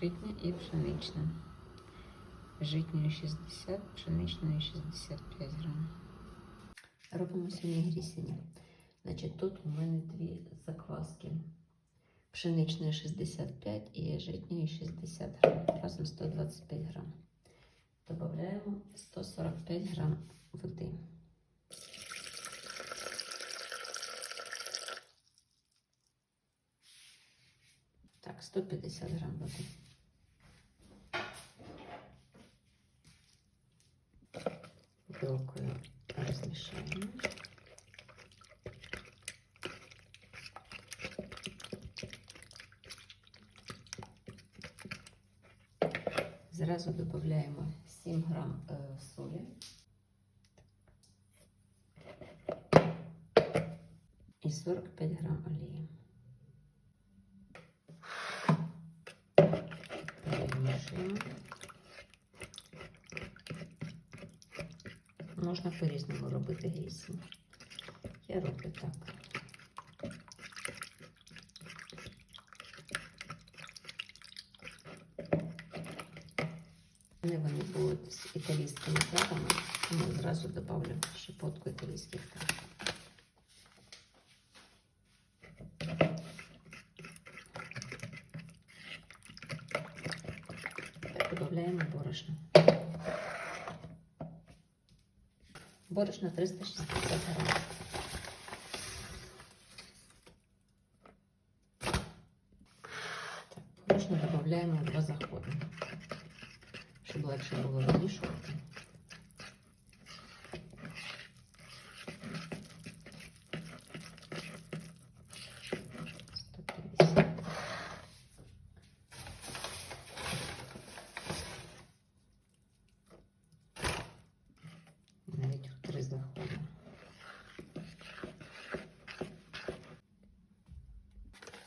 житня і пшенична. Житньої 60, пшеничної 65 грам. Робимо сьогодні грісіння. Значить, тут у мене дві закваски. Пшеничної 65 і житньої 60 грам. Разом 125 грам. Добавляємо 145 грам води. Так, 150 грам води. Вилкою розмішаємо. Зразу додаємо 7 грам е, солі. І 45 грам олії. Перемішуємо. Можна по-різному робити грісінь. Я роблю так. Вони вони будуть з італійськими травами, тому зразу добавлю щепотку італійських трав. Додаємо борошно. Борошно 360 грамів. Так, борошно додаємо в два заходи, щоб легше було вимішувати.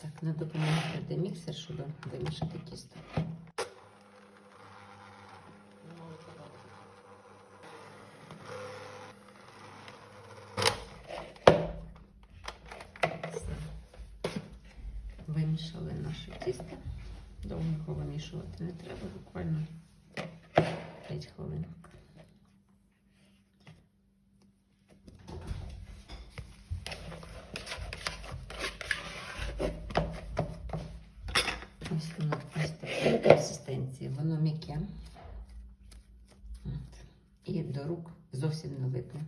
Так, на допомогу прийде міксер, щоб вимішати тісто. Вимішали наше тісто. Довго його вимішувати не треба, буквально 5 хвилин. Ось воно ось такої консистенції. Воно м'яке. І до рук зовсім не липне.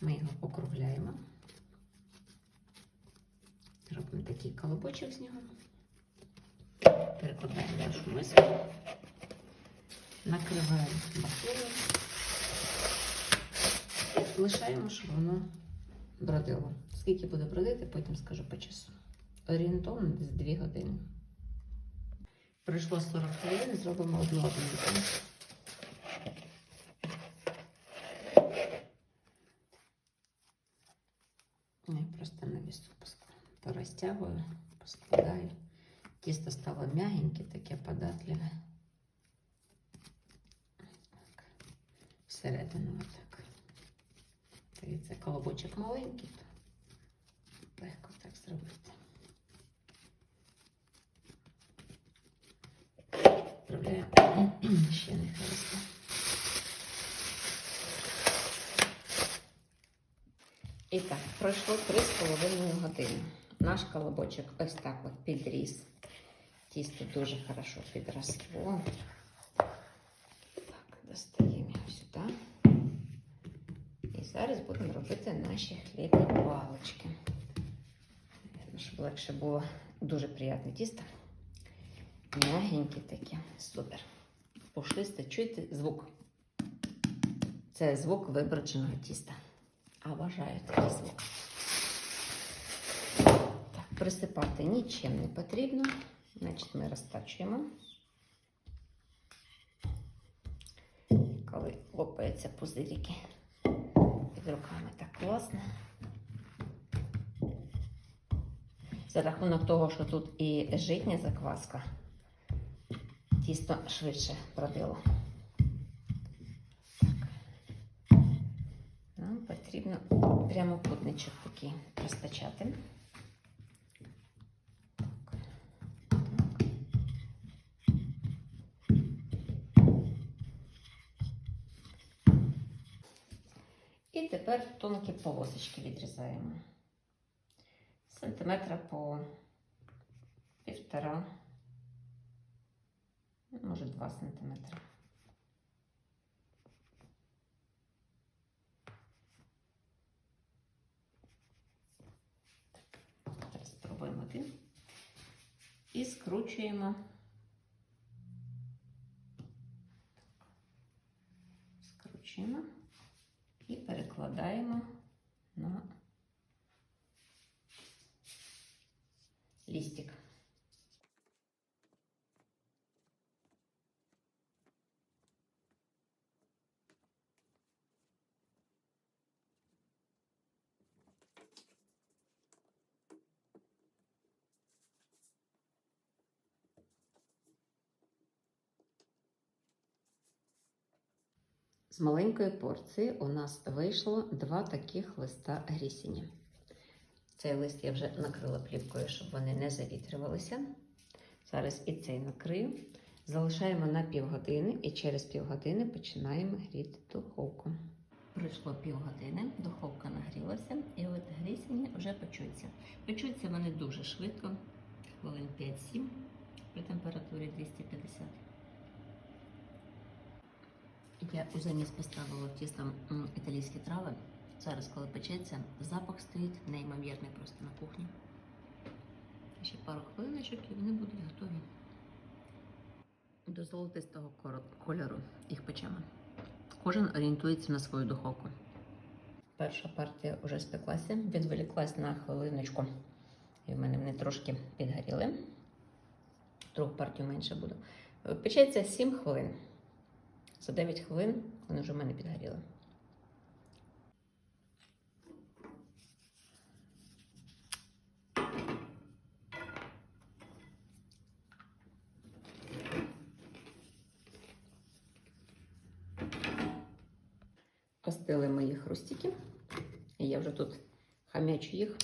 Ми його округляємо. Робимо такий колобочок з нього. Перекладаємо нашу миску. Накриваємо. І лишаємо, щоб воно бродило. Скільки буде бродити, потім скажу по часу. Орієнтовно десь 2 години. Пройшло 40 хвилин, зробимо одну одну. Я просто на вісу порозтягую, поскладаю. Тісто стало м'ягеньке, таке податливе. Так. Всередину отак. Дивіться, колобочок маленький, то легко так зробити. Ще нехай росте. І так, пройшло 3,5 години. Наш колобочок ось так от підріс. Тісто дуже хорошо підросло. Так, достаємо його сюди. І зараз будемо робити наші хлібні палички. Щоб легше було дуже приємне тісто. Мягенькі такі, супер. Пушисте, чуєте звук? Це звук виброченого тіста. А вважаю такий звук. Так, присипати нічим не потрібно. Значить, ми розтачуємо. Коли лопаються пузирики під руками так класно. За рахунок того, що тут і житня закваска, тісто швидше продило. Так. Нам потрібно прямокутничок такий розпочати. І тепер тонкі полосочки відрізаємо сантиметра по півтора може два сантиметри. Так, зараз спробуємо один. І скручуємо. Скручуємо і перекладаємо на лістик. З маленької порції у нас вийшло два таких листа грісіні. Цей лист я вже накрила плівкою, щоб вони не завітрювалися. Зараз і цей накрию. Залишаємо на півгодини і через півгодини починаємо гріти духовку. Пройшло півгодини, духовка нагрілася, і от грісіні вже печуться. Печуться вони дуже швидко, хвилин 5-7 при температурі 250. Я у заміс поставила тісто італійські трави. Зараз, коли печеться, запах стоїть неймовірний просто на кухні. Ще пару хвилиночок і вони будуть готові. До золотистого кольору їх печемо. Кожен орієнтується на свою духовку. Перша партія вже спеклася, відволіклась на хвилиночку. І в мене вони трошки підгоріли. Другу партію менше буду. Печеться 7 хвилин. За 9 хвилин вони вже в мене підгоріли. Остили мої хрустики. І я вже тут хам'ячу їх.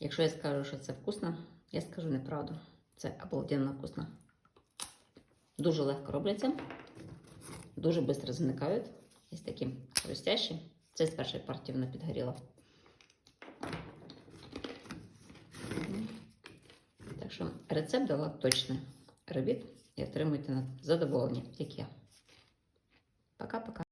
Якщо я скажу, що це вкусно, я скажу неправду. Це обалденно вкусно. Дуже легко робляться, дуже швидко зникають. Ось такі хрустящі. Це з першої партії вона підгоріла. Так що рецепт дала точний. робіт і отримуйте задоволення, як я. Пока-пока.